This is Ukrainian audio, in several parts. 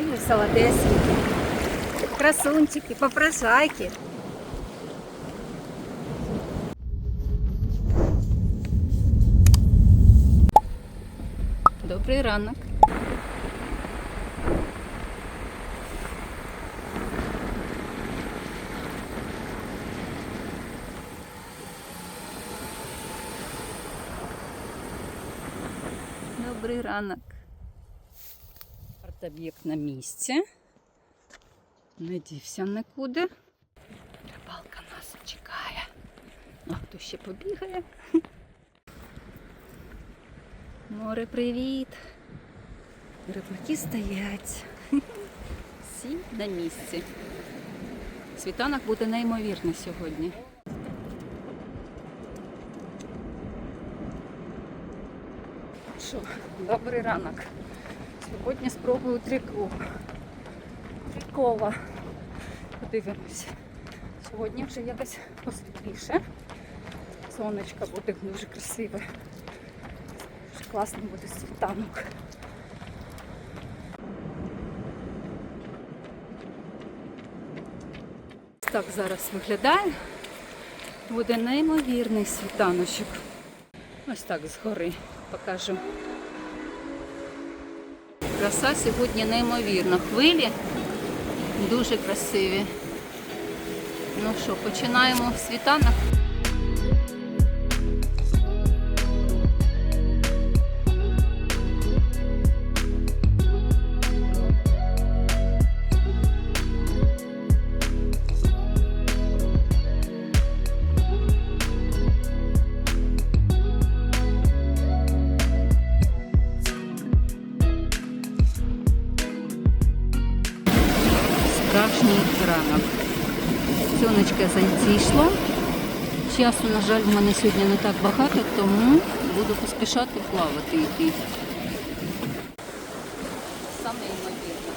Мої солодесенькі, красунчики, попрошайки. Добрий ранок. Добрий ранок. Арт-об'єкт на місці. Не дівся нікуди. Рибалка нас чекає. А хто ще побігає? Море, привіт! Рибаки стоять. Всі на місці. Світанок буде неймовірний сьогодні. Що, добрий ранок. Сьогодні спробую трико. Трикова. Подивимось. Сьогодні вже якось посвітліше. Сонечко буде дуже красиве. Дуже класний буде світанок. Так зараз виглядає. Буде неймовірний світаночок. Ось так згори покажу. Краса сьогодні неймовірна. Хвилі дуже красиві. Ну що, починаємо світанок. Часу, на жаль, в мене сьогодні не так багато, тому буду поспішати плавати йти. Саме ймовірно.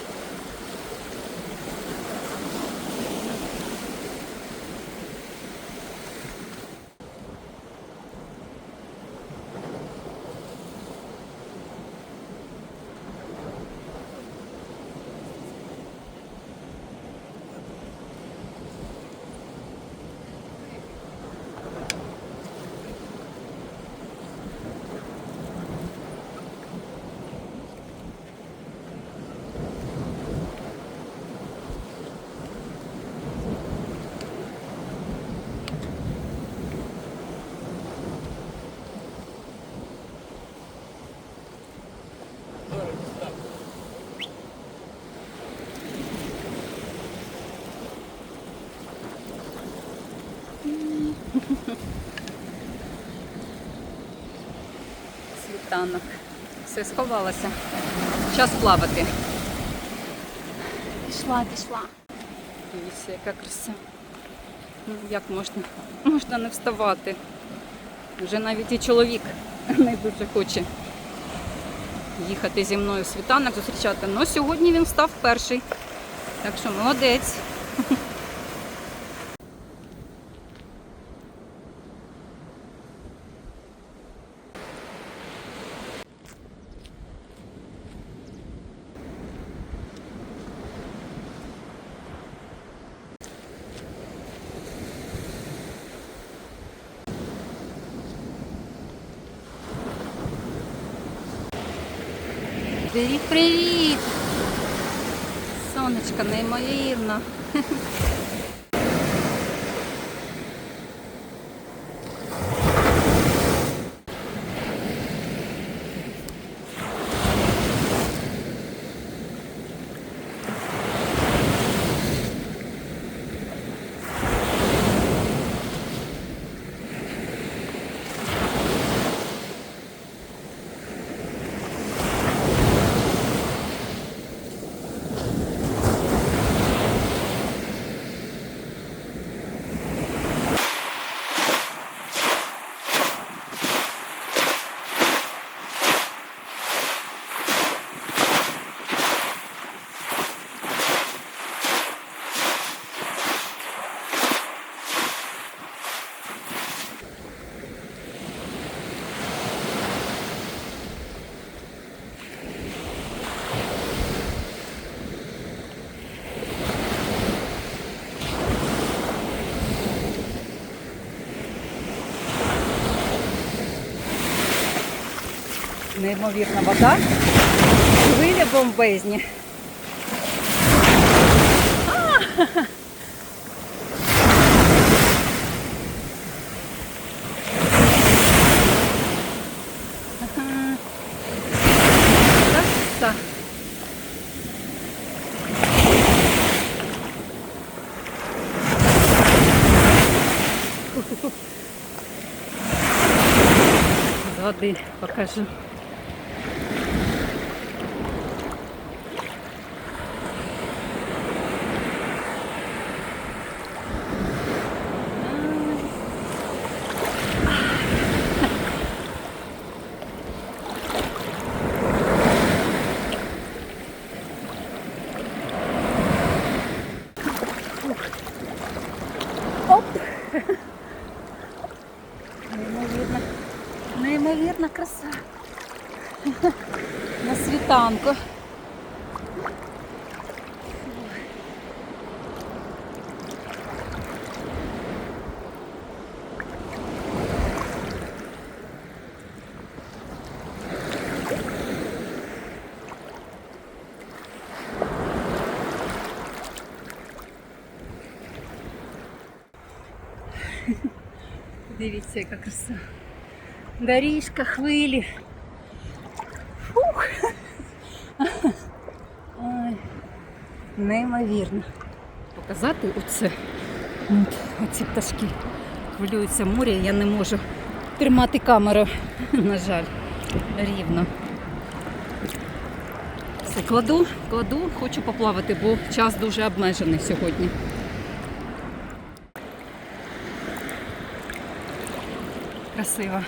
Світанок. Все сховалося. Час плавати. Пішла, пішла. Дивіться, яка краса. Ну, як можна? Можна не вставати. Вже навіть і чоловік не дуже хоче їхати зі мною в світанок зустрічати. Ну сьогодні він став перший. Так що молодець. Привіт! Сонечко неймовірно. Неймовірна вода. Хвиля бомбезні. З води покажу. Оп! Неймовірна, неймовірна краса. На світанку. Дивіться, яка краса. Доріжка, хвилі. Фух. Ой, неймовірно. Показати оце. От, оці пташки хвилюються море, я не можу тримати камеру, на жаль, рівно. Все, кладу, кладу, хочу поплавати, бо час дуже обмежений сьогодні. Красиво.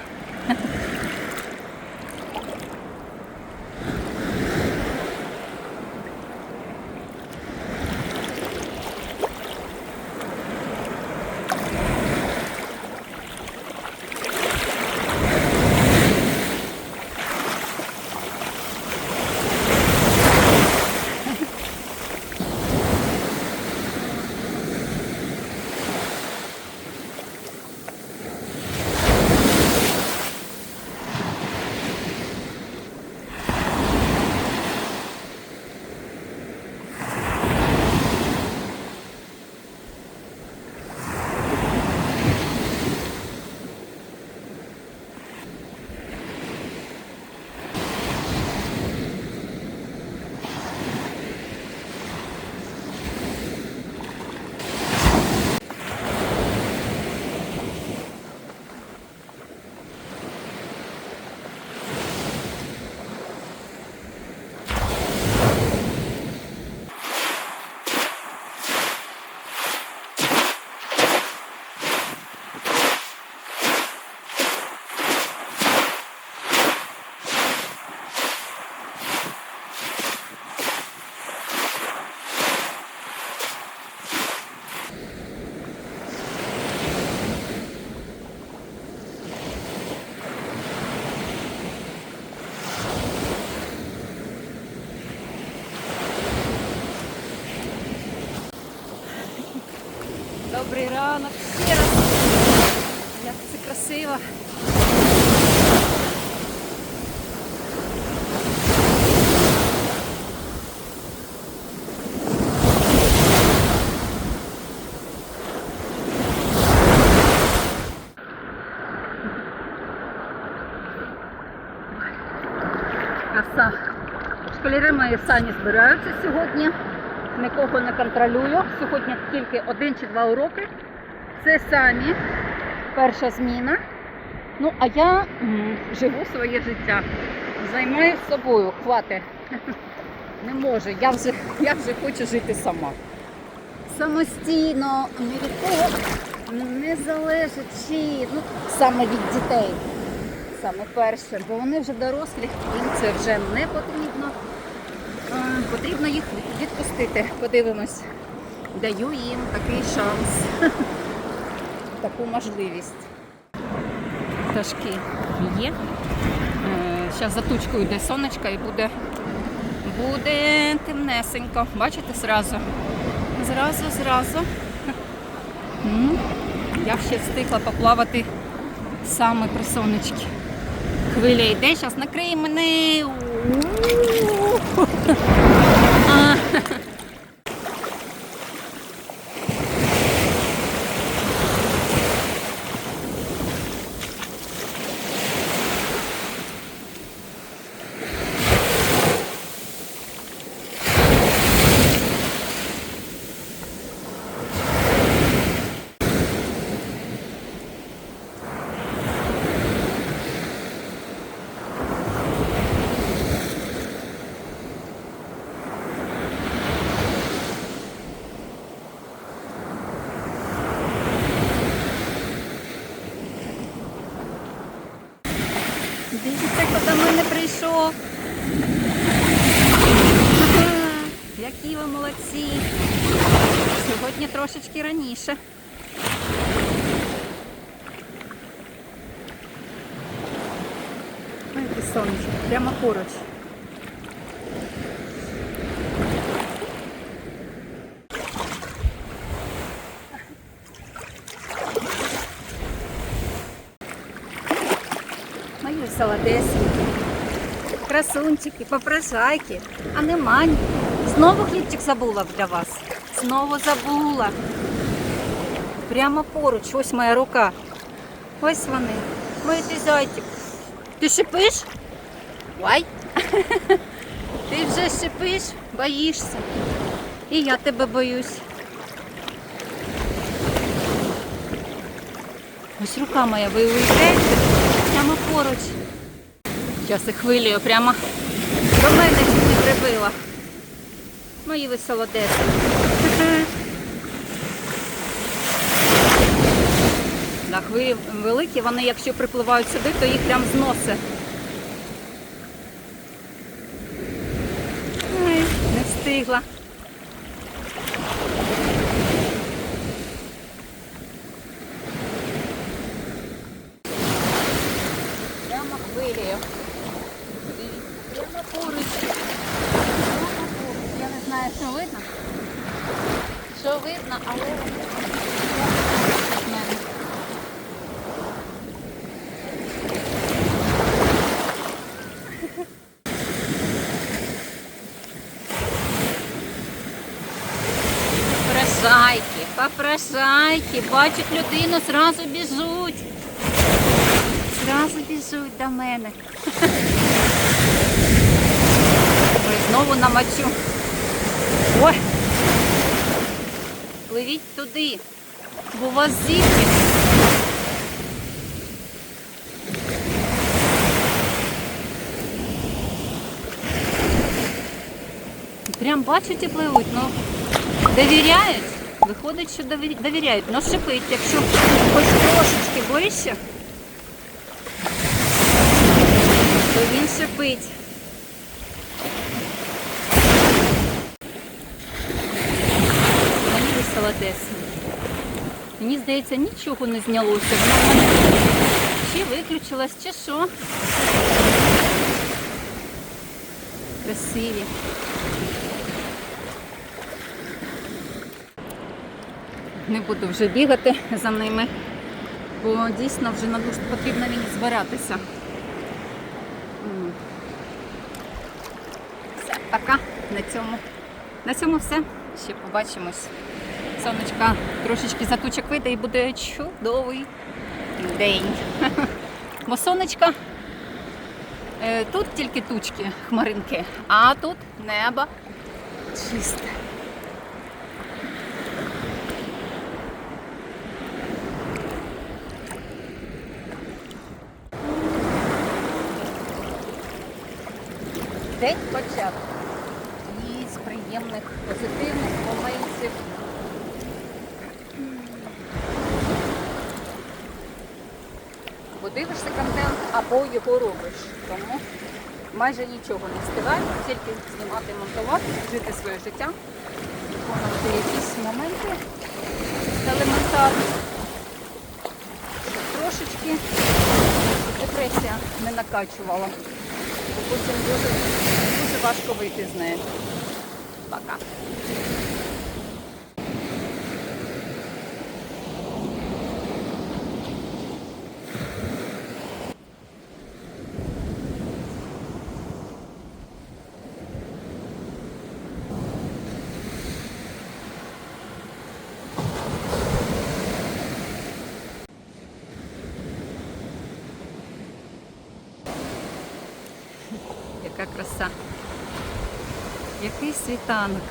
Добрий ранок ще. Як це красиво. Краса. Школяри мої самі збираються сьогодні. Нікого не контролюю. Сьогодні тільки один чи два уроки. Це самі перша зміна. Ну, а я живу своє життя. Займаюся собою. Хвати. Не можу. Я вже, я вже хочу жити сама. Самостійно, ні від кого не залежачи, ну, саме від дітей. Саме перше, бо вони вже дорослі, їм це вже не потрібно. Е, Потрібно їх відпустити. Подивимось. Даю їм такий шанс, таку можливість. Пташки є. Зараз за тучкою йде сонечко і буде, буде темнесенько. Бачите, зразу. Зразу, зразу. Я ще встигла поплавати саме при сонечці. Хвиля йде, зараз накриє мене. У-у-у. А. Дивіться, хто до мене прийшов. Ага, Які ви молодці. Сьогодні трошечки раніше. Ой, яке сонечко, прямо поруч. Мої солодесенькі, красунчики, попрошайки, а нема. ні. Знову хлібчик забула для вас. Знову забула. Прямо поруч, ось моя рука. Ось вони. Мой ти зайчик. Ти шипиш? Ой. Ти вже шипиш, боїшся. І я тебе боюсь. Ось рука моя, ви уявляєте? Прямо поруч. Зараз і хвилею прямо до мене чуть не прибила. Мої ви солодеці. Да, хвилі великі, вони якщо припливають сюди, то їх прям зносить. Не встигла. Прямо хвилею. І прямо поруч. Прямо поруч. Я не знаю, що видно. Що видно, але мене. Попрошайки, попрошайки, бачать людину, сразу біжуть. Зразу біжуть до мене. Ой, знову намочу. Ой. Пливіть туди, бо вас зірки. Прям бачать і пливуть, ну довіряють. Виходить, що довіряють. Ну шипить, якщо хоч трошечки ближче. то він шипить. Мені солодець. Мені здається, нічого не знялося. Чи виключилось, чи що. Красиві. Не буду вже бігати за ними, бо дійсно вже на душ потрібно мені збиратися. Все, пока. На цьому. На цьому все. Ще побачимось. Сонечка трошечки за тучок вийде і буде чудовий день. Бо сонечка е, тут тільки тучки, хмаринки, а тут небо чисте. День початку. І з приємних позитивних моментів. Або дивишся контент, або його робиш. Тому майже нічого не встигаю, тільки знімати, монтувати, жити своє життя, виконувати якісь моменти елементарні. Трошечки депресія не накачувала. Потім дуже, дуже важко вийти з неї. Пока. Світанок.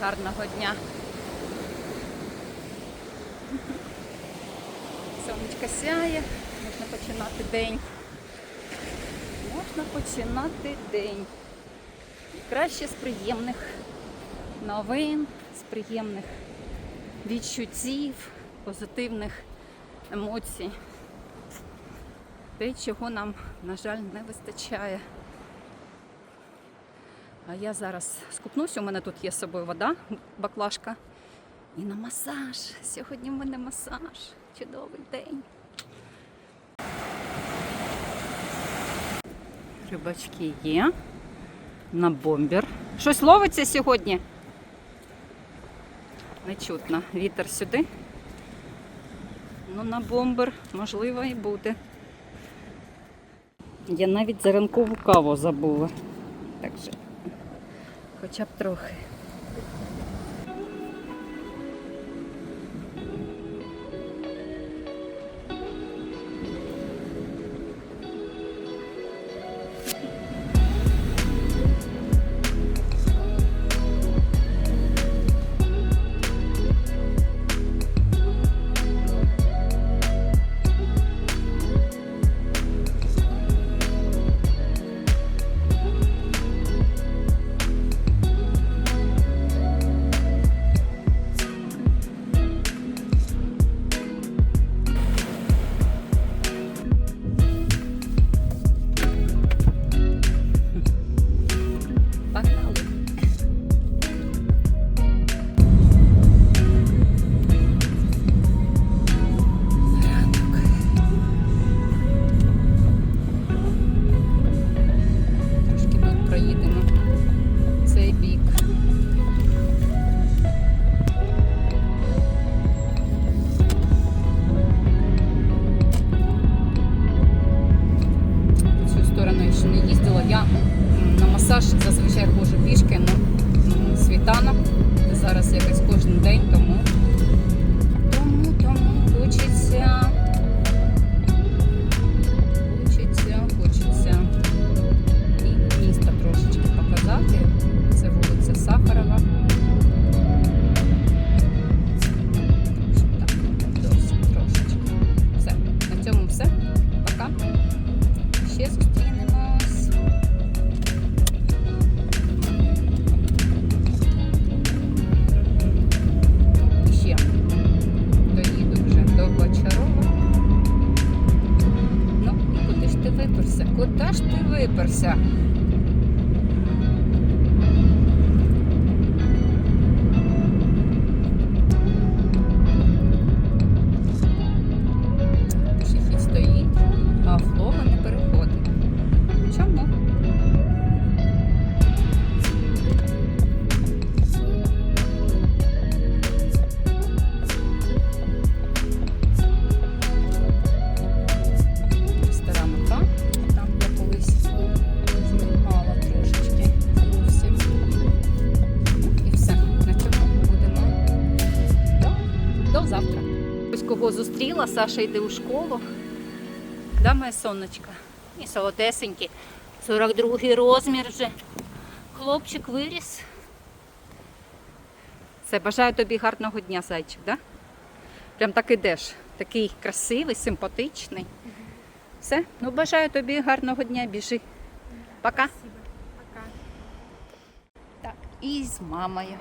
Гарного дня. Сонечко сяє, можна починати день. Можна починати день. Краще з приємних новин, з приємних відчуттів, позитивних емоцій. Те, чого нам, на жаль, не вистачає. А я зараз скупнусь, у мене тут є з собою вода, баклажка. І на масаж. Сьогодні в мене масаж. Чудовий день. Рибачки є. На бомбер. Щось ловиться сьогодні? Не чутно. Вітер сюди. Ну, на бомбер, можливо, і буде. Я навіть за ранкову каву забула. Так що, хоча б трохи. Ти Ось кого зустріла, Саша йде у школу. Да, моя сонечка? І солодесенький. 42 розмір вже. Хлопчик виріс. Все, бажаю тобі гарного дня, зайчик, да? Прям так ідеш. Такий красивий, симпатичний. Все, ну бажаю тобі гарного дня, біжи. Пока. Пока. Так, і з мамою.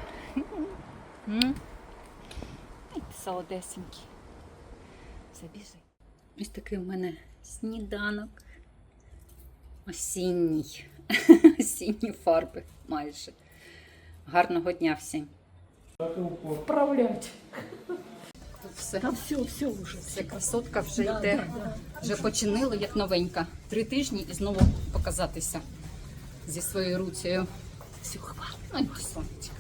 Солодесенький. Все, біжи. Ось такий у мене сніданок. Осінній. Осінні фарби майже. Гарного дня всім. Управлять. Тут все. Там все, все уже. Ця красотка вже йде. Вже починили як новенька. Три тижні і знову показатися зі своєю руцею. Все, хватит.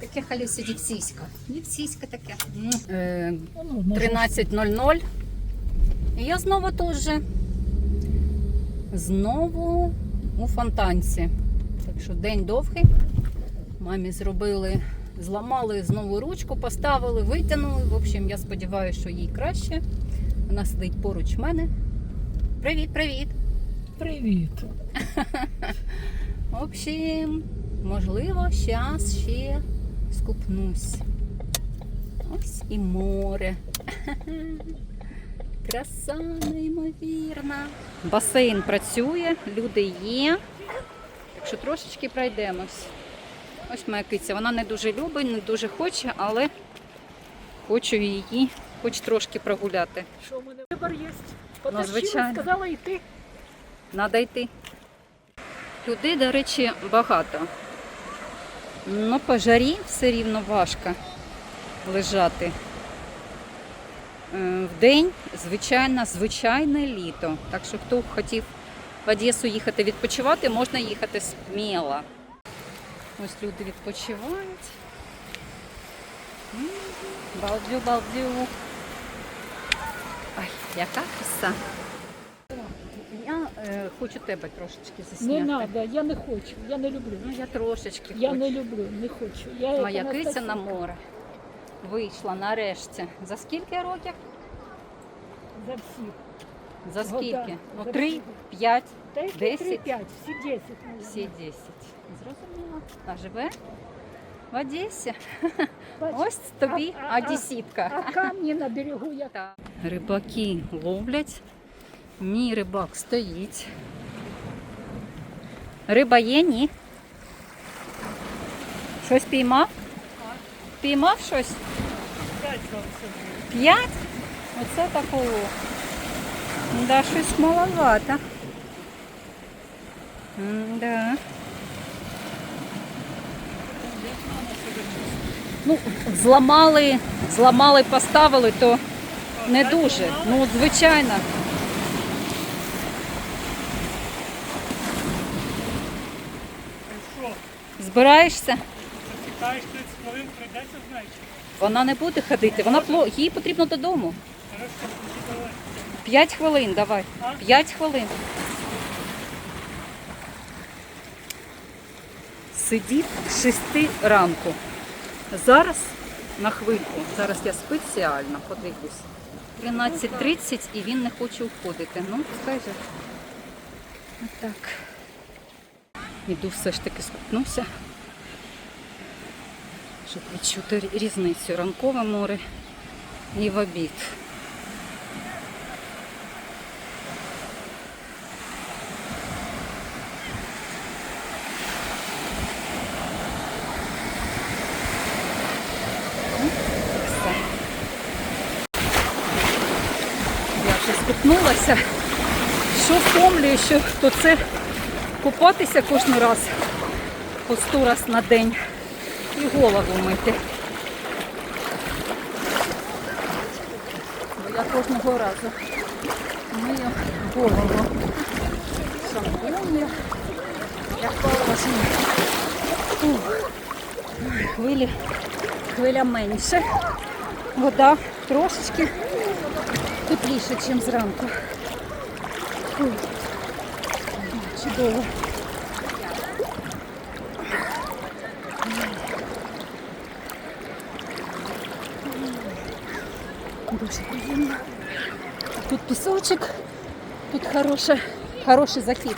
Таке халюся дівсіська. Дівсіська таке. М. Е, Ну, 13.00. І я знову теж. Знову у фонтанці. Так що день довгий. Мамі зробили, зламали знову ручку, поставили, витягнули. В общем, я сподіваюся, що їй краще. Вона сидить поруч мене. Привіт, привіт. Привіт. В общем, можливо, зараз ще скупнусь. Ось і море. Краса неймовірна. Басейн працює, люди є. Так що трошечки пройдемось. Ось моя киця. Вона не дуже любить, не дуже хоче, але хочу її хоч трошки прогуляти. Що в мене вибір є? Потащила, звичайно. сказала йти. Надо йти. Людей, до речі, багато. Ну, по жарі все рівно важко лежати. Е, В день, звичайно, звичайне літо. Так що хто хотів в Одесу їхати відпочивати, можна їхати сміло. Ось люди відпочивають. Балдю, балдю. Ой, яка краса. Е, хочу тебе трошечки засняти. Не треба, я не хочу, я не люблю. Ну, я трошечки Я хочу. не люблю, не хочу. Я Моя як киця Анастасія. на море вийшла нарешті. За скільки років? За всіх. За Года. скільки? Ну, За три, всіх. п'ять, Та й Десять? 3-5, всі 10. всі десять. Зрозуміло. А живе в Одесі. Бач, Ось тобі А- а- а- одесітка. А камні на берегу я. Рибаки ловлять. Мій рибак стоїть. Риба є, ні. Щось піймав? Піймав щось? П'ять? Оце такого. Да, щось маловато. Да. Ну, зламали, зламали, поставили, то не дуже. Ну, звичайно. Збираєшся? чекаєш 30 хвилин, прийдеться, знаєш? Вона не буде ходити, вона пло... їй потрібно додому. П'ять хвилин, давай. П'ять хвилин. Сидів з шести ранку. Зараз на хвильку, зараз я спеціально подивлюсь. 13.30 і він не хоче уходити. Ну, скаже. Отак. Іду все ж таки скупнуся, щоб відчути різницю ранкове море і в обід. Скупнулася. Що втомлює, що то це купатися кожен раз по сто раз на день і голову мити. Бо я кожного разу мию голову. Шампунь, як положено. Хвилі, хвиля менше. Вода трошечки тепліше, ніж зранку. Фух. Чудово. Дуже приємно. Тут пісочок, тут хороше, хороший захід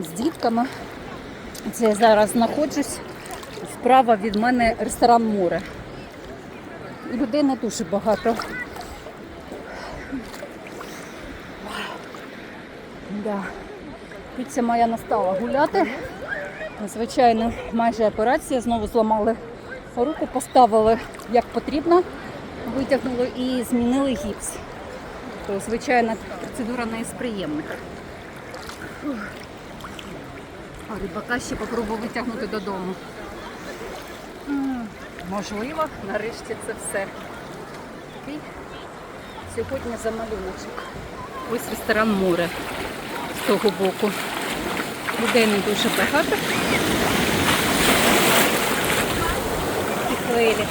з дітками. Це я зараз знаходжусь. Справа від мене ресторан море. Людей не дуже багато. Да. Киця моя настала гуляти. Звичайно, майже операція. Знову зламали руку, поставили як потрібно, витягнули і змінили гіпс. То, звичайно, процедура не із приємних. А рибака ще попробую витягнути додому. Можливо, нарешті це все. Такий сьогодні за малюночок. Ось ресторан море з того боку. Людей не дуже багато. І хвилі.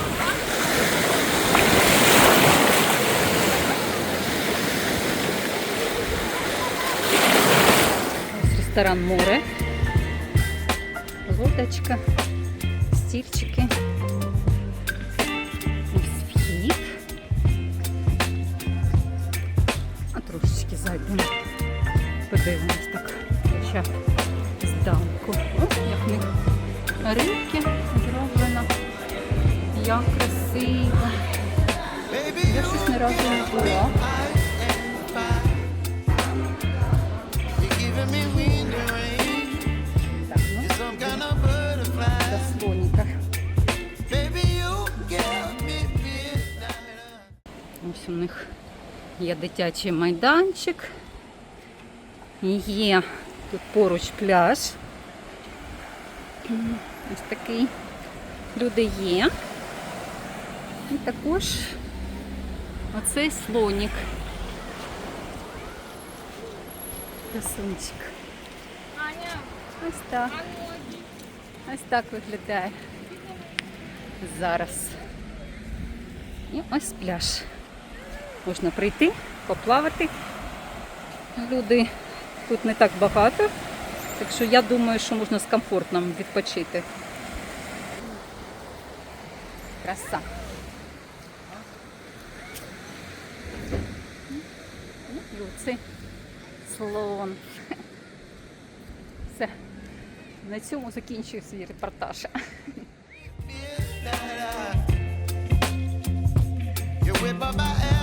Ось ресторан море. Лодочка, стільчики. Ось. А трошечки зайдемо Подивимось так. Хоча здалеку. О, як в них рибки зроблено. Як красиво. Я щось ні разу не була. Ось у них є дитячий майданчик. Є тут поруч пляж. Ось такий. Люди є. І також оцей слонік. Красунчик. Ось так. Ось так виглядає. Зараз. І ось пляж. Можна прийти, поплавати. Люди тут не так багато, так що я думаю, що можна з комфортом відпочити. Краса. Ну, Люци. Слон. Все. На цьому закінчую свій репортаж. You whip up my